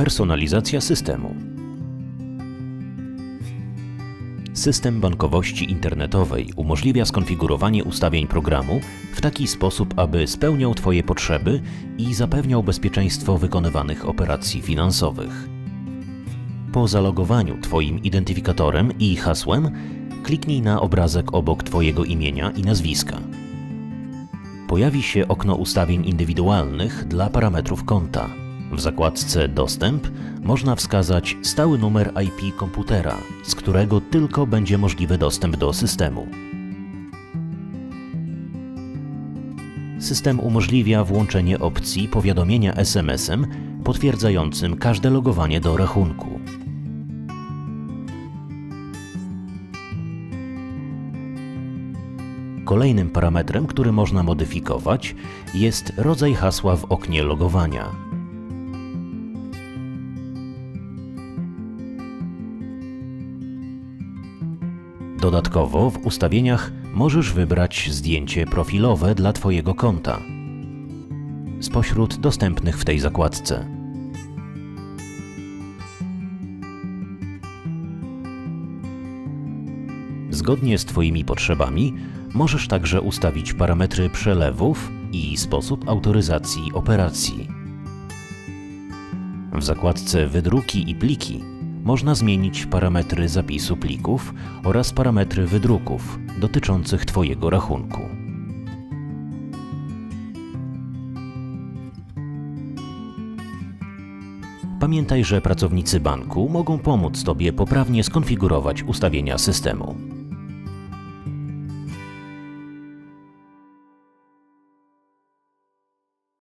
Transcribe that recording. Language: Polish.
Personalizacja systemu. System bankowości internetowej umożliwia skonfigurowanie ustawień programu w taki sposób, aby spełniał Twoje potrzeby i zapewniał bezpieczeństwo wykonywanych operacji finansowych. Po zalogowaniu Twoim identyfikatorem i hasłem kliknij na obrazek obok Twojego imienia i nazwiska. Pojawi się okno ustawień indywidualnych dla parametrów konta. W zakładce Dostęp można wskazać stały numer IP komputera, z którego tylko będzie możliwy dostęp do systemu. System umożliwia włączenie opcji powiadomienia SMS-em potwierdzającym każde logowanie do rachunku. Kolejnym parametrem, który można modyfikować, jest rodzaj hasła w oknie logowania. Dodatkowo w ustawieniach możesz wybrać zdjęcie profilowe dla Twojego konta spośród dostępnych w tej zakładce. Zgodnie z Twoimi potrzebami możesz także ustawić parametry przelewów i sposób autoryzacji operacji. W zakładce Wydruki i pliki można zmienić parametry zapisu plików oraz parametry wydruków dotyczących Twojego rachunku. Pamiętaj, że pracownicy banku mogą pomóc Tobie poprawnie skonfigurować ustawienia systemu.